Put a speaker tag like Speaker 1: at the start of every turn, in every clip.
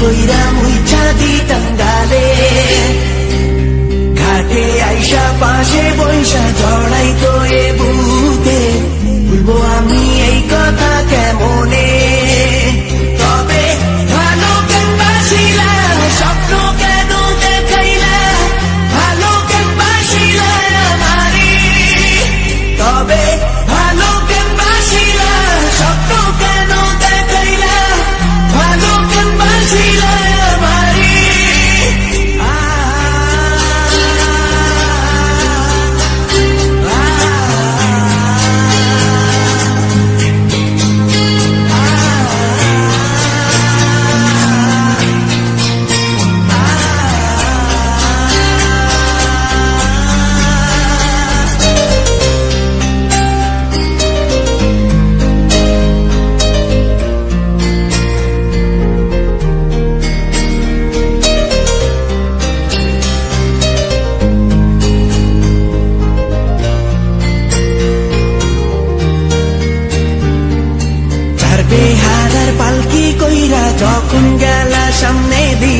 Speaker 1: কইরা মুইছা দিতাম গালে। ঘাটে আইসা পাশে বৈশা জড়াই তো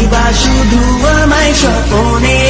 Speaker 1: পাইবা শুধু আমায় স্বপনে